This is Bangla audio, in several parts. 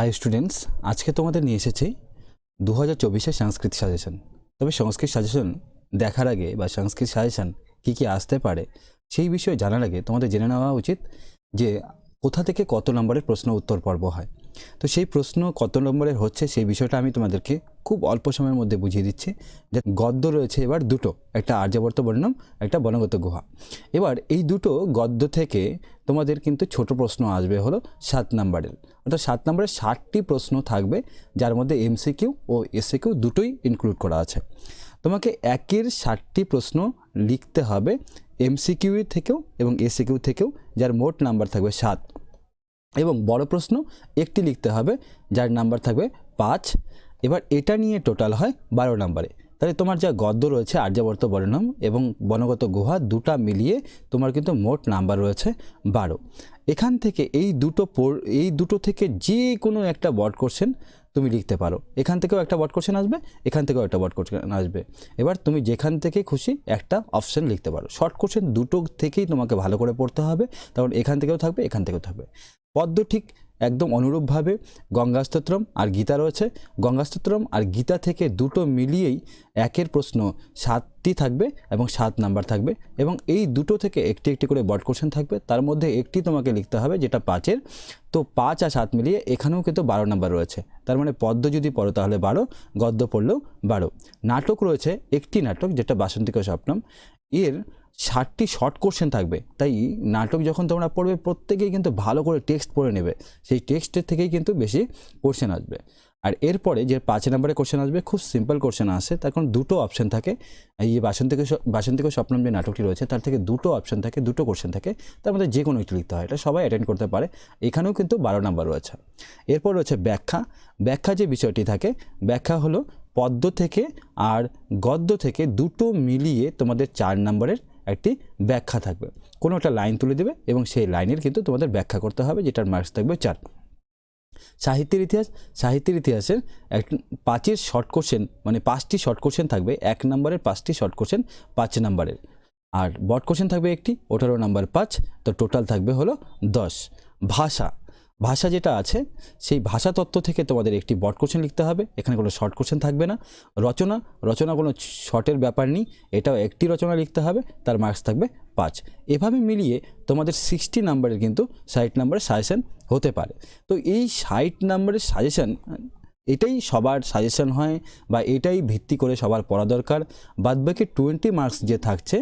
হাই স্টুডেন্টস আজকে তোমাদের নিয়ে এসেছি দু হাজার চব্বিশের সাংস্কৃতিক সাজেশন তবে সংস্কৃত সাজেশন দেখার আগে বা সংস্কৃত সাজেশন কী কী আসতে পারে সেই বিষয়ে জানার আগে তোমাদের জেনে নেওয়া উচিত যে কোথা থেকে কত নম্বরের প্রশ্ন উত্তর পর্ব হয়। তো সেই প্রশ্ন কত নম্বরের হচ্ছে সেই বিষয়টা আমি তোমাদেরকে খুব অল্প সময়ের মধ্যে বুঝিয়ে দিচ্ছি। যে গদ্য রয়েছে এবার দুটো, একটা আর্যাবর্ত বর্ণম, একটা বনগত গুহা। এবার এই দুটো গদ্য থেকে তোমাদের কিন্তু ছোট প্রশ্ন আসবে হলো সাত নাম্বারের। অর্থাৎ সাত নম্বরের ষাটটি প্রশ্ন থাকবে, যার মধ্যে এমসিকিউ ও এসিকিউ দুটোই ইনক্লুড করা আছে। তোমাকে একের ষাটটি প্রশ্ন লিখতে হবে এমসিকিউ থেকেও এবং এসিকিউ থেকেও, যার মোট নাম্বার থাকবে সাত। এবং বড় প্রশ্ন, একটি লিখতে হবে যার নাম্বার থাকবে পাঁচ। এবার এটা নিয়ে টোটাল হয় বারো নাম্বারে তাহলে তোমার যা গদ্য রয়েছে, আর্যাবর্ত বর্ণম এবং বনগত গুহা, দুটা মিলিয়ে তোমার কিন্তু মোট নাম্বার রয়েছে বারো। এখান থেকে এই দুটো এই দুটো থেকে যে কোনো একটা বড কোশ্চেন তুমি লিখতে পারো। এখান থেকেও একটা বট কোশ্চেন আসবে, এখান থেকেও একটা বট কোশ্চেন আসবে। এবার তুমি যেখান থেকে খুশি একটা অপশান লিখতে পারো। শর্ট কোশ্চেন দুটো থেকেই তোমাকে ভালো করে পড়তে হবে তখন এখান থেকেও থাকবে, এখান থেকেও থাকবে। পদ্ম ঠিক একদম অনুরূপভাবে গঙ্গাস্তোত্রম আর গীতা রয়েছে। গঙ্গাস্তোত্রম আর গীতা থেকে দুটো মিলিয়েই একের প্রশ্ন সাতটি থাকবে এবং সাত নাম্বার থাকবে এবং এই দুটো থেকে একটি একটি করে বট কোশ্চেন থাকবে। তার মধ্যে একটি তোমাকে লিখতে হবে যেটা পাঁচের। তো পাঁচ আর সাত মিলিয়ে এখানেও কিন্তু বারো নাম্বার রয়েছে। তার মানে পদ্ম যদি পড়ো তাহলে বারো, গদ্য পড়লেও বারো। নাটক রয়েছে, একটি নাটক যেটা বাসন্তিক স্বপ্নম। এর ষাটটি শর্ট কোশ্চেন থাকবে। তাই নাটক যখন তোমরা পড়বে, প্রত্যেকেই কিন্তু ভালো করে টেক্সট পড়ে নেবে। সেই টেক্সটের থেকেই কিন্তু বেশি কোশ্চেন আসবে। আর এরপরে যে পাঁচ নম্বরে কোশ্চেন আসবে, খুব সিম্পল কোশ্চেন আসে। তার কারণ দুটো অপশন থাকে। এই বাসন্তিক বাসন্তিক স্বপ্নম যে নাটকটি রয়েছে, তার থেকে দুটো অপশন থাকে, দুটো কোশ্চেন থাকে। তার মধ্যে যে কোনো একটি লিখতে হয়। এটা সবাই অ্যাটেন্ড করতে পারে। এখানেও কিন্তু বারো নাম্বার রয়েছে। এরপর রয়েছে ব্যাখ্যা। ব্যাখ্যা যে বিষয়টি থাকে, ব্যাখ্যা হলো পদ্ম থেকে আর গদ্য থেকে দুটো মিলিয়ে তোমাদের চার নম্বরের একটি ব্যাখ্যা থাকবে। কোনো একটা লাইন তুলে দেবে এবং সেই লাইনের কিন্তু তোমাদের ব্যাখ্যা করতে হবে, যেটার মার্কস থাকবে চার। সাহিত্যের ইতিহাস, সাহিত্যের ইতিহাসের এক পাঁচের শর্ট কোশ্চেন মানে পাঁচটি শর্ট কোশ্চেন থাকবে, এক নম্বরের পাঁচটি শর্ট কোশ্চেন পাঁচ নম্বরের। আর বট কোশ্চেন থাকবে একটি ওটারও নাম্বার পাঁচ, তো টোটাল থাকবে হলো দশ। ভাষা ভাষা যেটা আছে, সেই ভাষা তত্ত্ব থেকে তোমাদের একটি বট কোশ্চেন লিখতে হবে। এখানে কোনো শর্ট কোশ্চেন থাকবে না। রচনা রচনা কোনো শর্টের ব্যাপার নেই। এটাও একটি রচনা লিখতে হবে, তার মার্কস থাকবে পাঁচ। এভাবে মিলিয়ে তোমাদের সিক্সটি নাম্বারের কিন্তু সাইট নাম্বারের সাজেশান হতে পারে। তো এই সাইট নাম্বারের সাজেশন এটাই সবার সাজেশন হয় বা এটাই ভিত্তি করে সবার পড়া দরকার। বাদবাকি টোয়েন্টি মার্কস যে থাকছে,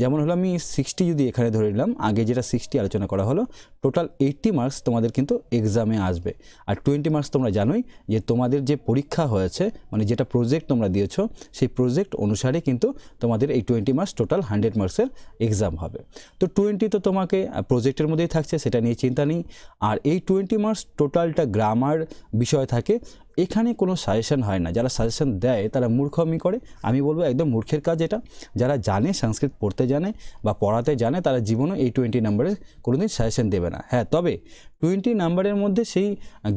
যেমন হলো আমি সিক্সটি যদি এখানে ধরে নিলাম, আগে যেটা সিক্সটি আলোচনা করা হলো টোটাল এইটটি মার্কস তোমাদের কিন্তু এক্সামে আসবে। আর টোয়েন্টি মার্কস তোমরা জানোই যে তোমাদের যে পরীক্ষা হয়েছে মানে যেটা প্রজেক্ট তোমরা দিয়েছ, সেই প্রজেক্ট অনুসারে কিন্তু তোমাদের এই টোয়েন্টি মার্কস টোটাল হান্ড্রেড মার্কসের এক্সাম হবে। তো টোয়েন্টি তো তোমাকে প্রজেক্টের মধ্যেই থাকছে, সেটা নিয়ে চিন্তা নেই। আর এই টোয়েন্টি মার্কস টোটালটা গ্রামার বিষয় থাকে এখানে কোনো সাজেশন হয় না। যারা সাজেশন দেয়, তারা মূর্খমি করে, আমি বলব একদম মূর্খের কাজ এটা। যারা জানে, সংস্কৃত পড়তে জানে বা পড়াতে জানে, তারা জীবনে এই টোয়েন্টি নাম্বারে কোনোদিন সাজেশন দেবে না। হ্যাঁ তবে টোয়েন্টি নাম্বারের মধ্যে সেই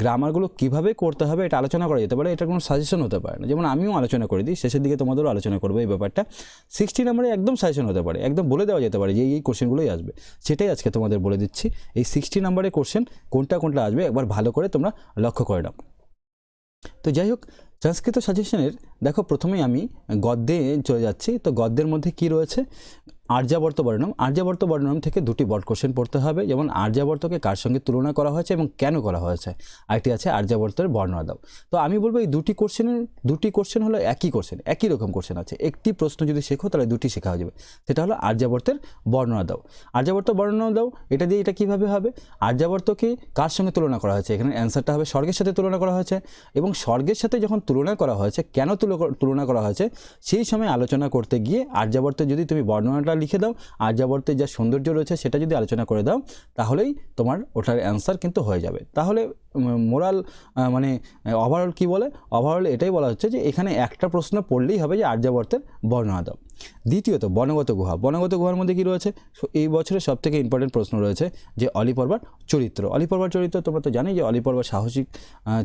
গ্রামারগুলো কীভাবে করতে হবে এটা আলোচনা করা যেতে পারে, এটা কোনো সাজেশন হতে পারে না। যেমন আমিও আলোচনা করে দিই, শেষের দিকে তোমাদেরও আলোচনা করব এই ব্যাপারটা। সিক্সটি নাম্বারে একদম সাজেশন হতে পারে, একদম বলে দেওয়া যেতে পারে যে এই কোশ্চেনগুলোই আসবে। সেটাই আজকে তোমাদের বলে দিচ্ছি। এই সিক্সটি নাম্বারের কোশ্চেন কোনটা কোনটা আসবে একবার ভালো করে তোমরা লক্ষ্য করে নাও। তো যাই হোক, সংস্কৃত সাজেশনের দেখো প্রথমেই আমি গদ্যে চলে যাচ্ছি, তো গদ্যের মধ্যে কি রয়েছে? আর্যাবর্ত বর্ণম আর্যাবর্ত বর্ণম থেকে দুটি বট কোশ্চেন পড়তে হবে, যেমন আর্যাবর্তকে কার সঙ্গে তুলনা করা হয়েছে এবং কেন করা হয়েছে? আরেকটি আছে আর্যাবর্তের বর্ণনা দাও তো আমি বলব এই দুটি কোশ্চেনের দুটি কোশ্চেন হলো একই কোশ্চেন একই রকম কোশ্চেন আছে। একটি প্রশ্ন যদি শেখো, তাহলে দুটি শেখা হয়ে যাবে। সেটা হলো আর্যাবর্তের বর্ণনা দাও আর্যাবর্ত বর্ণনা দাও এটা দিয়ে এটা কীভাবে হবে? আর্যাবর্তকে কার সঙ্গে তুলনা করা হয়েছে? এখানে অ্যান্সারটা হবে স্বর্গের সাথে তুলনা করা হয়েছে এবং স্বর্গের সাথে যখন তুলনা করা হয়েছে, কেন তুলো- তুলনা করা হয়েছে? সেই সময় আলোচনা করতে গিয়ে আর্যাবর্তে যদি তুমি বর্ণনাটা লিখে দাও। আর্যাবর্তের যা সৌন্দর্য রয়েছে সেটা যদি আলোচনা করে দাও, তাহলেই তোমার ওটার অ্যান্সার কিন্তু হয়ে যাবে। তাহলে মোরাল মানে ওভারঅল কি বলে? ওভারঅল এটাই বলা হচ্ছে যে এখানে একটা প্রশ্ন পড়লেই হবে যে আর্যাবর্তের বর্ণনা দ্বিতীয়ত, বনগত গুহা। বনগত গুহার মধ্যে কি রয়েছে? এই বছরের সব থেকে ইম্পর্টেন্ট প্রশ্ন রয়েছে যে অলিপর্বার চরিত্র। অলিপর্বার চরিত্র তোমরা তো জানি যে অলিপর্বা সাহসিক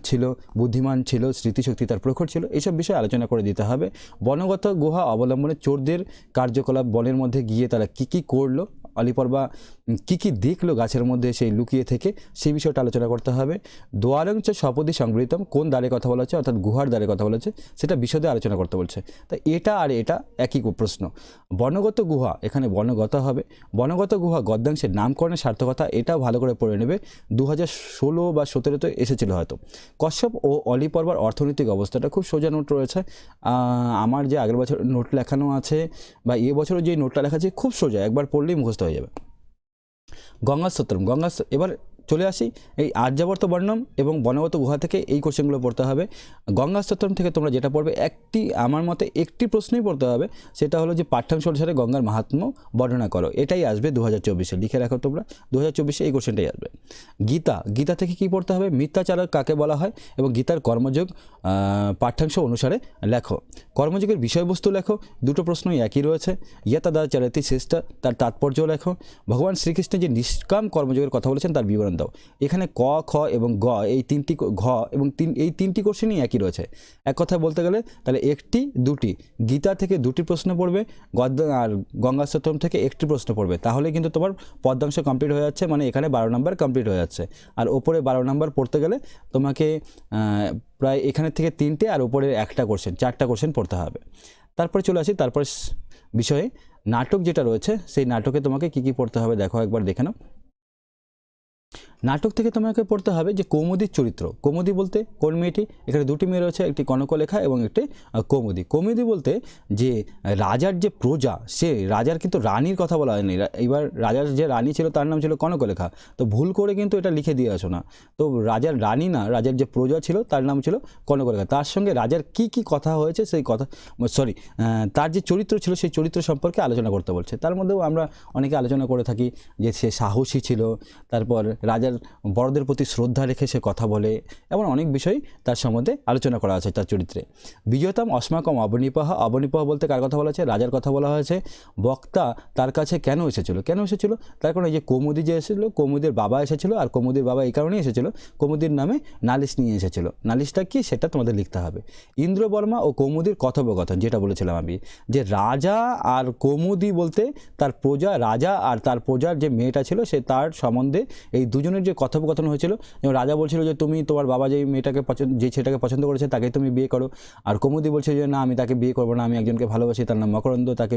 ছিল, বুদ্ধিমান ছিল, স্মৃতিশক্তি তার প্রখর ছিল। এইসব বিষয়ে আলোচনা করে দিতে হবে। বনগত গুহা অবলম্বনে চোরদের কার্যকলাপ বনের মধ্যে গিয়ে তারা কী কী করল? অলিপর্বা কি কি দেখল গাছের মধ্যে সেই লুকিয়ে থেকে, সেই বিষয়টা আলোচনা করতে হবে। দোয়ারঞ্চ সপদি সংগৃহীতম কোন দ্বারে কথা বলা হচ্ছে, অর্থাৎ গুহার দ্বারে কথা বলা হচ্ছে, সেটা বিশদে আলোচনা করতে বলছে। তা এটা আর এটা একই প্রশ্ন। বনগত গুহা, এখানে বনগত হবে। বনগত গুহা গদ্যাংশের নামকরণের সার্থকতা এটাও ভালো করে পড়ে নেবে। দু ষোলো বা সতেরোতে এসেছিল হয়তো। কশ্যপ ও অলি পর্বার অর্থনৈতিক অবস্থাটা খুব সোজা নোট রয়েছে। আমার যে আগের বছর নোট লেখানো আছে বা এ বছরও যে নোটটা লেখা আছে, খুব সোজা, একবার পড়লেই মুখস্থ হয়ে যাবে। গঙ্গা গঙ্গাস গঙ্গা এবার চলে আসি। এই আর্যাবর্ত বর্ণম এবং বনগত গুহা থেকে এই কোশ্চেনগুলো পড়তে হবে। গঙ্গা স্তোত্রম থেকে তোমরা যেটা পড়বে, একটি আমার মতে একটি প্রশ্নই পড়তে হবে, সেটা হলো যে পাঠ্যাংশ অনুসারে গঙ্গার মাহাত্ম্য বর্ণনা করো। এটাই আসবে দু হাজার চব্বিশে, লিখে রাখো তোমরা। দু হাজার চব্বিশে এই কোশ্চেনটাই আসবে। গীতা গীতা থেকে কি পড়তে হবে? মিথ্যাচারক কাকে বলা হয়? এবং গীতার কর্মযোগ পাঠ্যাংশ অনুসারে লেখো। কর্মযোগের বিষয়বস্তু লেখো, দুটো প্রশ্নই একই রয়েছে। ইয়তা দা চারাতি শেষটা তার তাৎপর্য লেখো। ভগবান শ্রীকৃষ্ণ যে নিষ্কাম কর্মযোগের কথা বলেছেন, তার বিবরণ দাও। এখানে ক, খ এবং গ, এই তিনটি ঘ এবং তিন, এই তিনটি কোশ্চেনই একই রয়েছে। এক কথায় বলতে গেলে তাহলে একটি, দুটি। গীতা থেকে দুটি প্রশ্ন পড়বে, গদ্য, আর গঙ্গা থেকে একটি প্রশ্ন পড়বে। তাহলে কিন্তু তোমার পদ্মাংশ কমপ্লিট হয়ে যাচ্ছে মানে এখানে বারো নাম্বার কমপ্লিট হয়ে যাচ্ছে। আর ওপরে বারো নাম্বার পড়তে গেলে তোমাকে প্রায় এখানে থেকে তিনটে আর উপরে একটা কোশ্চেন চারটা কোশ্চেন পড়তে হবে। তারপরে চলে আসি, তারপরে বিষয়ে। নাটক যেটা রয়েছে, সেই নাটকে তোমাকে কি কি পড়তে হবে দেখো, একবার দেখে নাও। নাটক থেকে তোমাকে পড়তে হবে যে কৌমুদির চরিত্র। কৌমুদি বলতে কোন মেয়েটি? এখানে দুটি মেয়ে রয়েছে, একটি কনকলেখা এবং একটি কৌমুদি। কৌমুদি বলতে যে রাজার যে প্রজা, সে রাজার কিন্তু রানীর কথা বলা হয়নি। এবার রাজার যে রানী ছিল তার নাম ছিল কনকলেখা। তো ভুল করে কিন্তু এটা লিখে দিয়ে আসো না। তো রাজার রানী না, রাজার যে প্রজা ছিল তার নাম ছিল কনকলেখা। তার সঙ্গে রাজার কি কি কথা হয়েছে সেই কথা সরি তার যে চরিত্র ছিল সেই চরিত্র সম্পর্কে আলোচনা করতে বলছে। তার মধ্যেও আমরা অনেকে আলোচনা করে থাকি যে সে সাহসী ছিল, তারপর রাজার বড়দের প্রতি শ্রদ্ধা রেখে সে কথা বলে এমন অনেক বিষয় তার সম্বন্ধে আলোচনা করা আছে তার চরিত্রে। বিজয়তম অস্মাকম অবনিপাহ। অবনিপাহ বলতে কার কথা বলা হয়েছে রাজার কথা বলা হয়েছে। বক্তা তার কাছে কেন এসেছিল? কেন এসেছিল? তার কারণে যে কৌমুদি যে এসেছিল, কৌমুদির বাবা এসেছিল আর কৌমুদির বাবা এই কারণেই এসেছিল। কৌমুদির নামে নালিশ নিয়ে এসেছিল। নালিশটা কি? সেটা তোমাদের লিখতে হবে। ইন্দ্রবর্মা ও কৌমুদির কথোপকথন, যেটা বলেছিলাম আমি, যে রাজা আর কৌমুদি বলতে তার প্রজা, রাজা আর তার প্রজার যে মেয়েটা ছিল, সে তার সম্বন্ধে এই দুজনের যে কথোপকথন হয়েছিল, যেমন রাজা বলছিল যে, তুমি তোমার বাবা যেই মেয়েটাকে পছন্দ যে ছেলেটাকে পছন্দ করেছে, তাকে তুমি বিয়ে করো। আর কুমুদি বলছে যে, না, আমি তাকে বিয়ে করব না, আমি একজনকে ভালোবাসি, তার নাম মকরন্দ, তাকে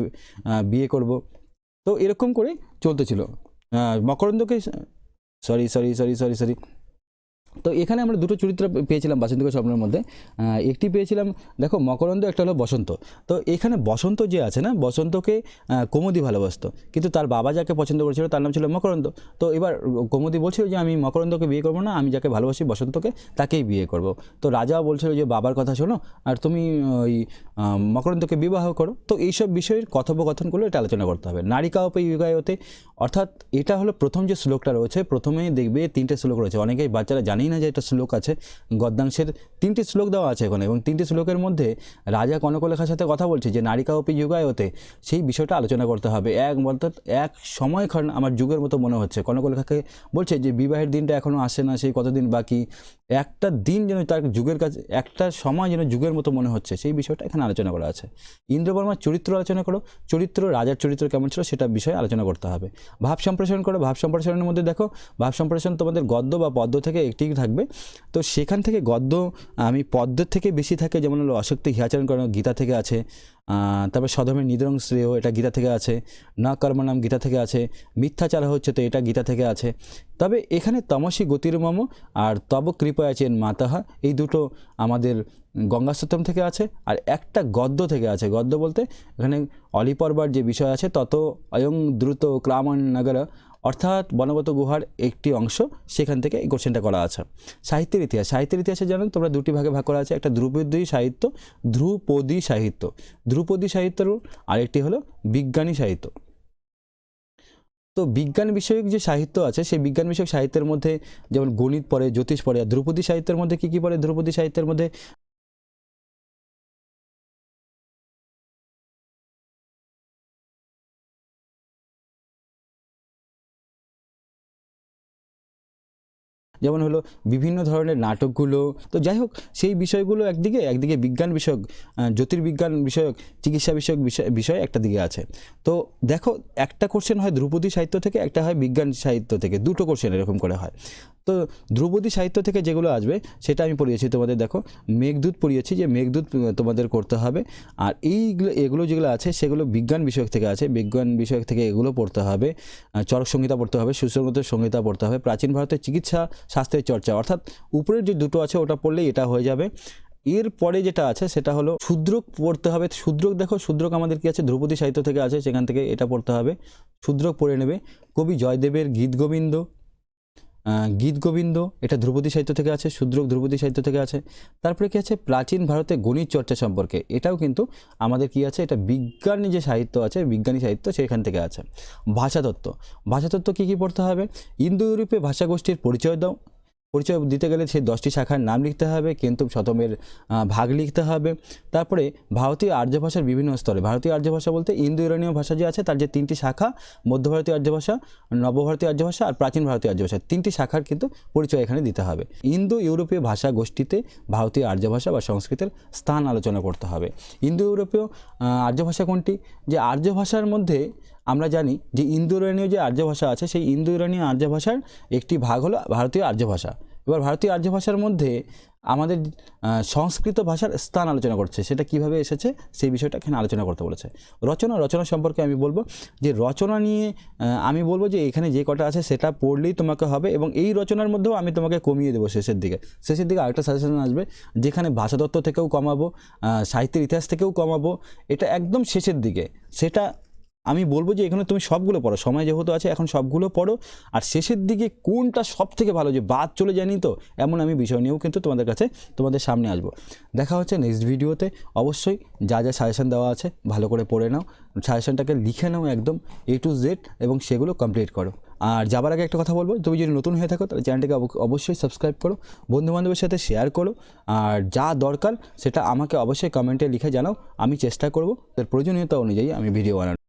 বিয়ে করব। তো এরকম করে চলতেছিল মকরন্দকে, sorry sorry sorry sorry sorry তো এখানে আমরা দুটো চরিত্র পেয়েছিলাম বাসন্তিক স্বপ্নের মধ্যে। একটি পেয়েছিলাম, দেখো, মকরন্দ, একটা হলো বসন্ত। তো এখানে বসন্ত যে আছে না, বসন্তকে কৌমুদি ভালোবাসতো। কিন্তু তার বাবা যাকে পছন্দ করেছিল, তার নাম ছিল মকরন্দ। তো এবার কৌমুদি বলছিল যে, আমি মকরন্দকে বিয়ে করব না, আমি যাকে ভালোবাসি বসন্তকে, তাকেই বিয়ে করব। তো রাজা বলছিল যে, বাবার কথা শোনো, আর তুমি ওই মকরন্দকে বিবাহ করো। তো এইসব বিষয়ের কথোপকথন কথোপকথনগুলো এটা আলোচনা করতে হবে। নারিকা উপে ইউগায়তে, অর্থাৎ এটা হলো প্রথম যে শ্লোকটা রয়েছে, প্রথমেই দেখবে তিনটে শ্লোক রয়েছে। অনেকেই বাচ্চারা জানেই না যে এটা শ্লোক আছে। গদ্যাংশের তিনটি শ্লোক দেওয়া আছে এখানে এবং তিনটি শ্লোকের মধ্যে রাজা কনকলেখার সাথে কথা বলছে যে, নারিকা উপে যুগায়তে সেই বিষয়টা আলোচনা করতে হবে। এক অর্থাৎ এক সময়ক্ষণ আমার যুগের মতো মনে হচ্ছে। কনকলেখাকে বলছে যে, বিবাহের দিনটা এখনও আসে না, সেই কতদিন বাকি? একটা দিন যেন তার যুগের কাছে একটা সময় যেন যুগের মতো মনে হচ্ছে। সেই বিষয়টা এখানে আলোচনা করা আছে। ইন্দ্রবর্মার চরিত্র আলোচনা করো। চরিত্র, রাজার চরিত্র কেমন ছিল সেটা বিষয়ে আলোচনা করতে হবে। ভাব সম্প্রসারণ করো। ভাব সম্প্রসারণের মধ্যে দেখো, ভাব সম্প্রসারণ তোমাদের গদ্য বা পদ্য থেকে একটি থাকবে। তো সেখান থেকে গদ্য, আমি পদ্মের থেকে বেশি থাকে যেমন হলো অশক্তি হিয়াচরণ করানো গীতা থেকে আছে তারপর সধমের নিদরং শ্রেয় এটা গীতা থেকে আছে, না কর্মনাম গীতা থেকে আছে মিথ্যাচার হচ্ছে তো এটা গীতা থেকে আছে। তবে এখানে তমসী গতির মম আর তব কৃপা আছেন মাতাহা এই দুটো আমাদের গঙ্গাস্তম থেকে আছে আর একটা গদ্য থেকে আছে। গদ্য বলতে এখানে অলিপর্বার যে বিষয় আছে তত অয়ং দ্রুত ক্লামন নগর অর্থাৎ বনগত গুহার একটি অংশ সেখান থেকে এই কোশ্চেনটা করা আছে। সাহিত্যের ইতিহাস, সাহিত্যের ইতিহাসে জানেন তোমরা দুটি ভাগে ভাগ করা আছে, একটা ধ্রুপদী সাহিত্য ধ্রুপদী সাহিত্য। ধ্রুপদী সাহিত্যর আরেকটি হলো বিজ্ঞানী সাহিত্য। তো বিজ্ঞান বিষয়ক যে সাহিত্য আছে, সেই বিজ্ঞান বিষয়ক সাহিত্যের মধ্যে যেমন গণিত পড়ে, জ্যোতিষ পড়ে, আর ধ্রুপদী সাহিত্যের মধ্যে কী কী পড়ে? ধ্রুপদী সাহিত্যের মধ্যে যেমন হলো বিভিন্ন ধরনের নাটকগুলো। তো যাই হোক, সেই বিষয়গুলো একদিকে একদিকে বিজ্ঞান বিষয়ক জ্যোতির্বিজ্ঞান বিষয়ক, চিকিৎসা বিষয়ক বিষয় বিষয় একটা দিকে আছে। তো দেখো, একটা কোশ্চেন হয় ধ্রুপদী সাহিত্য থেকে, একটা হয় বিজ্ঞান সাহিত্য থেকে। দুটো কোশ্চেন এরকম করে হয়। তো ধ্রুপদী সাহিত্য থেকে যেগুলো আসবে, সেটা আমি পড়িয়েছি তোমাদের, দেখো, মেঘদূত পড়িয়েছি যে মেঘদূত তোমাদের করতে হবে। আর এইগুলো, এগুলো যেগুলো আছে, সেগুলো বিজ্ঞান বিষয়ক থেকে আছে। বিজ্ঞান বিষয়ক থেকে এগুলো পড়তে হবে। চরক সংহিতা পড়তে হবে, সুসংগত সংহিতা পড়তে হবে। প্রাচীন ভারতের চিকিৎসা শাস্ত্রের চর্চা। অর্থাৎ উপরের যে দুটো আছে, ওটা পড়লেই এটা হয়ে যাবে। এর পরে যেটা আছে, সেটা হলো শূদ্রক পড়তে হবে। শূদ্রক দেখো, শূদ্রক আমাদের কি আছে? ধ্রুপদী সাহিত্য থেকে আছে, সেখান থেকে এটা পড়তে হবে। শূদ্রক পড়ে নেবে। কবি জয়দেবের গীত গোবিন্দ গীত গোবিন্দ, এটা ধ্রুপদী সাহিত্য থেকে আছে শূদ্রক ধ্রুপদী সাহিত্য থেকে আছে। তারপরে কি আছে? প্রাচীন ভারতে গণিত চর্চা সম্পর্কে। এটাও কিন্তু আমাদের কি আছে? এটা বিজ্ঞানী যে সাহিত্য আছে, বিজ্ঞানী সাহিত্য সেখান থেকে আছে। ভাষাতত্ত্ব। ভাষাতত্ত্ব কী কী পড়তে হবে? ইন্দো ইউরোপে ভাষাগোষ্ঠীর পরিচয় দাও। পরিচয় দিতে গেলে সেই দশটি শাখার নাম লিখতে হবে, কিন্তু শতমের ভাগ লিখতে হবে। তারপরে ভারতীয় আর্য ভাষার বিভিন্ন স্তরে, ভারতীয় আর্য ভাষা বলতে ইন্দো ইউরোনীয় ভাষা যে আছে, তার যে তিনটি শাখা, মধ্য ভারতীয় আর্য ভাষা নবভারতীয় আর্য ভাষা আর প্রাচীন ভারতীয় আর্য ভাষা, তিনটি শাখার কিন্তু পরিচয় এখানে দিতে হবে। ইন্দো ইউরোপীয় ভাষা গোষ্ঠীতে ভারতীয় আর্য ভাষা বা সংস্কৃতের স্থান আলোচনা করতে হবে। ইন্দো ইউরোপীয় আর্য ভাষা কোনটি? যে আর্য ভাষার মধ্যে আমরা জানি যে ইন্দো ইউরানীয় যে আর্য ভাষা আছে, সেই ইন্দো ইউরানীয় আর্য ভাষার একটি ভাগ হলো ভারতীয় আর্য ভাষা। এবার ভারতীয় আর্য ভাষার মধ্যে আমাদের সংস্কৃত ভাষার স্থান আলোচনা করছে। সেটা কীভাবে এসেছে? সেই বিষয়টা এখানে আলোচনা করতে বলেছে। রচনা রচনা সম্পর্কে আমি বলব যে রচনা নিয়ে আমি বলব যে এখানে যে কটা আছে সেটা পড়লেই তোমাকে হবে এবং এই রচনার মধ্যেও আমি তোমাকে কমিয়ে দেবো শেষের দিকে। শেষের দিকে আরেকটা সাজেশন আসবে, যেখানে ভাষাতত্ত্ব থেকেও কমাবো সাহিত্যের ইতিহাস থেকেও কমাবো। এটা একদম শেষের দিকে। সেটা আমি বলব যে এখানে তুমি সবগুলো পড়ো। সময় যেহেতু আছে, এখন সবগুলো পড়ো। আর শেষের দিকে কোনটা সব থেকে ভালো? যে বাদ চলে যায়নি তো, এমন আমি বিষয় নিয়েও কিন্তু তোমাদের কাছে, তোমাদের সামনে আসব। দেখা হচ্ছে নেক্সট ভিডিওতে অবশ্যই যা যা সাজেশান দেওয়া আছে, ভালো করে পড়ে নাও। সাজেশানটাকে লিখে নাও একদম এ টু জেড এবং সেগুলো কমপ্লিট করো। আর যাবার আগে একটা কথা বলব, তুমি যদি নতুন হয়ে থাকো, তাহলে চ্যানেলটাকে অব- অবশ্যই সাবস্ক্রাইব করো, বন্ধুবান্ধবের সাথে শেয়ার করো। আর যা দরকার, সেটা আমাকে অবশ্যই কমেন্টে লিখে জানাও। আমি চেষ্টা করব, তার প্রয়োজনীয়তা অনুযায়ী আমি ভিডিও বানানো